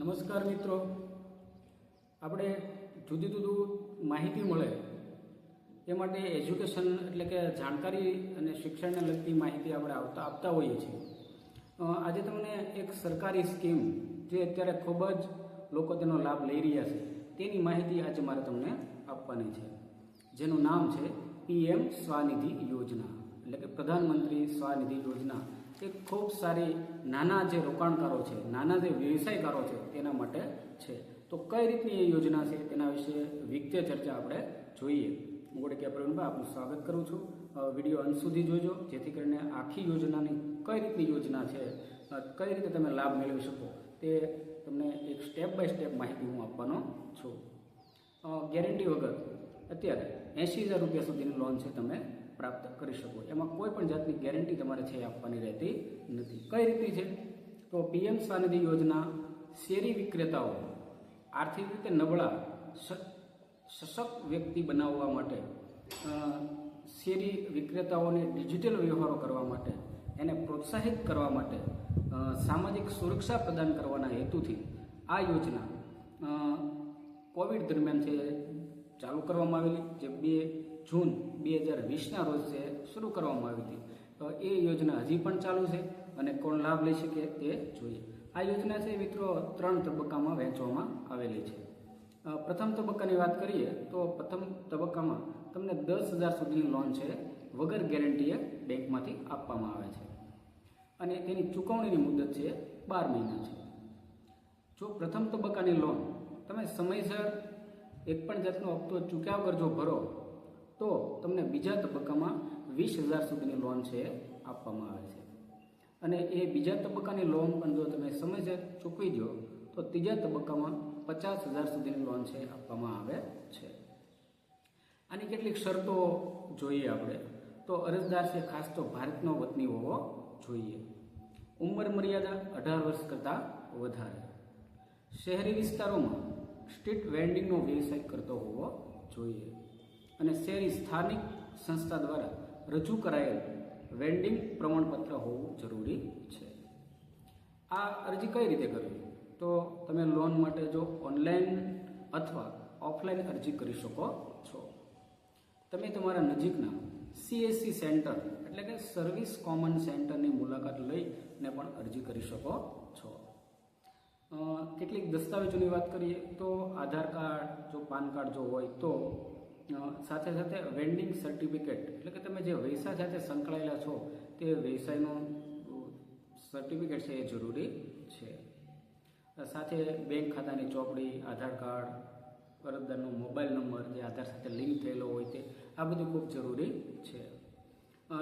નમસ્કાર મિત્રો. આપણે જુદી જુદું માહિતી મળે એ માટે એજ્યુકેશન એટલે કે જાણકારી અને શિક્ષણને લગતી માહિતી આપણે આવતા આપતા હોઈએ છીએ. આજે તમને એક સરકારી સ્કીમ જે અત્યારે ખૂબ જ લોકો તેનો લાભ લઈ રહ્યા છે, તેની માહિતી આજે મારે તમને આપવાની છે. જેનું નામ છે પીએમ સ્વાનિધિ યોજના, એટલે કે પ્રધાનમંત્રી સ્વાનિધિ યોજના. એ ખૂબ સારી નાના જે રોકાણકારો છે, નાના જે વ્યવસાયકારો છે, તેના માટે છે. તો કઈ રીતની એ યોજના છે, તેના વિશે વિગતે ચર્ચા આપણે જોઈએ. હું ગોડે પ્રવીણભાઈ આપનું સ્વાગત કરું છું. વીડિયો અંત સુધી જોજો, જેથી કરીને આખી યોજનાની કઈ રીતની યોજના છે કઈ રીતે તમે લાભ મેળવી શકો, તે તમને એક સ્ટેપ બાય સ્ટેપ માહિતી હું આપવાનો છું. ગેરંટી વગર અત્યારે એંશી હજાર રૂપિયા સુધીની લોન છે, તમે પ્રાપ્ત કરી શકો. એમાં કોઈ પણ જાતની ગેરંટી તમારે છે આપવાની રહેતી નથી. કઈ રીતની છે? તો પીએમ સ્વાનિધિ યોજના શેરી વિક્રેતાઓ આર્થિક રીતે નબળા સશક્ત વ્યક્તિ બનાવવા માટે શેરી વિક્રેતાઓને ડિજિટલ વ્યવહારો કરવા માટે, એને પ્રોત્સાહિત કરવા માટે સામાજિક સુરક્ષા પ્રદાન કરવાના હેતુથી આ યોજના કોવિડ દરમિયાન છે ચાલુ કરવામાં આવેલી. જે બે જૂન બે હજાર વીસના રોજ છે શરૂ કરવામાં આવી હતી. તો એ યોજના હજી પણ ચાલુ છે અને કોણ લાભ લઈ શકે તે જોઈએ. આ યોજના છે મિત્રો ત્રણ તબક્કામાં વહેંચવામાં આવેલી છે. પ્રથમ તબક્કાની વાત કરીએ તો પ્રથમ તબક્કામાં તમને દસ હજાર સુધીની લોન છે વગર ગેરંટીએ બેંકમાંથી આપવામાં આવે છે. અને તેની ચૂકવણીની મુદત છે બાર મહિના છે. જો પ્રથમ તબક્કાની લોન તમે સમયસર એક પણ જાતનો હપ્તો ચૂક્યા વગર જો ભરો તો તમને બીજા તબક્કામાં વીસ હજાર સુધીની લોન છે આપવામાં આવે છે. અને એ બીજા તબક્કાની લોન પણ જો તમે સમયસર ચૂકવી દો, તો ત્રીજા તબક્કામાં પચાસ હજાર સુધીની લોન છે આપવામાં આવે છે. આની કેટલીક શરતો જોઈએ આપણે. તો અરજદાર છે, ખાસ તો ભારતનો વતની હોવો જોઈએ. ઉંમર મર્યાદા અઢાર વર્ષ કરતાં વધારે. શહેરી વિસ્તારોમાં સ્ટ્રીટ વેન્ડિંગનો વ્યવસાય કરતો હોવો જોઈએ. અને શહેરી સ્થાનિક સંસ્થા દ્વારા રજૂ કરાયેલ વેન્ડિંગ પ્રમાણપત્ર હોવું જરૂરી છે. આ અરજી કઈ રીતે કરવી? તો તમે લોન માટે જો ઓનલાઈન અથવા ઓફલાઈન અરજી કરી શકો છો. તમે તમારા નજીકના સીએસસી સેન્ટર એટલે કે સર્વિસ કોમન સેન્ટરની મુલાકાત લઈને પણ અરજી કરી શકો છો. કેટલીક દસ્તાવેજોની વાત કરીએ તો આધાર કાર્ડ, જો પાન કાર્ડ જો હોય તો સાથે સાથે વેન્ડિંગ સર્ટિફિકેટ, એટલે કે તમે જે વ્યવસાય સાથે સંકળાયેલા છો, તે વ્યવસાયનું સર્ટિફિકેટ છે એ જરૂરી છે. સાથે બેંક ખાતાની ચોપડી, આધાર કાર્ડ, અરજદારનો મોબાઈલ નંબર, જે આધાર સાથે લિંક થયેલો હોય તે, આ બધું ખૂબ જરૂરી છે.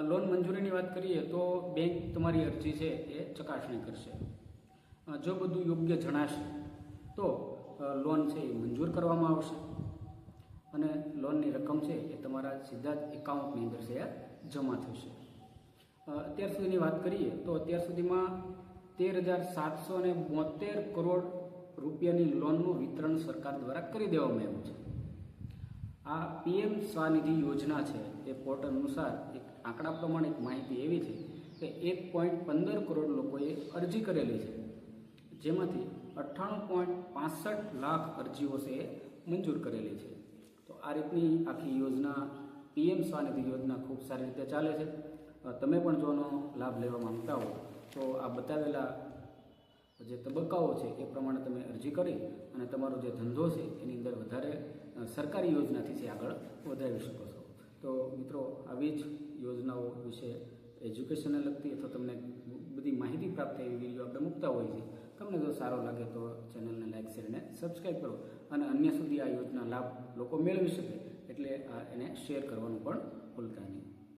લોન મંજૂરીની વાત કરીએ તો બેંક તમારી અરજી છે એ ચકાસણી કરશે. જો બધું યોગ્ય જણાશે, તો લોન છે એ મંજૂર કરવામાં આવશે. અને લોનની રકમ છે એ તમારા સીધા જ એકાઉન્ટની અંદર છે, જમા થશે. અત્યાર સુધીની વાત કરીએ તો અત્યાર સુધીમાં તેર હજાર સાતસો ને બોતેર કરોડ રૂપિયાની લોનનું વિતરણ સરકાર દ્વારા કરી દેવામાં આવ્યું છે. આ પીએમ સ્વાનિધિ યોજના છે, એ પોર્ટલ અનુસાર એક આંકડા પ્રમાણે એક માહિતી એવી છે કે એક પોઈન્ટ પંદર કરોડ લોકોએ અરજી કરેલી છે, જેમાંથી અઠ્ઠાણું પોઈન્ટ પાસઠ લાખ અરજીઓ છે એ મંજૂર કરેલી છે. આ રીતની આખી યોજના પીએમ સ્વાનિધિ યોજના ખૂબ સારી રીતે ચાલે છે. તમે પણ જો આનો લાભ લેવા માંગતા હો, તો આ બતાવેલા જે તબક્કાઓ છે, એ પ્રમાણે તમે અરજી કરી અને તમારો જે ધંધો છે, એની અંદર વધારે સરકારી યોજનાથી છે આગળ વધારી શકો છો. તો મિત્રો, આવી જ યોજનાઓ વિશે એજ્યુકેશનને લગતી અથવા તમને બધી માહિતી પ્રાપ્ત એવી વીડિયો આપણે મૂકતા હોઈએ છીએ. તમને જો સારો લાગે તો ચેનલને લાઇક શેર અને સબસ્ક્રાઈબ કરો. અને અન્ય સુધી આ યોજના લાભ લોકો મેળવી શકે, એટલે એને શેર કરવાનું પણ ભૂલતા નહીં.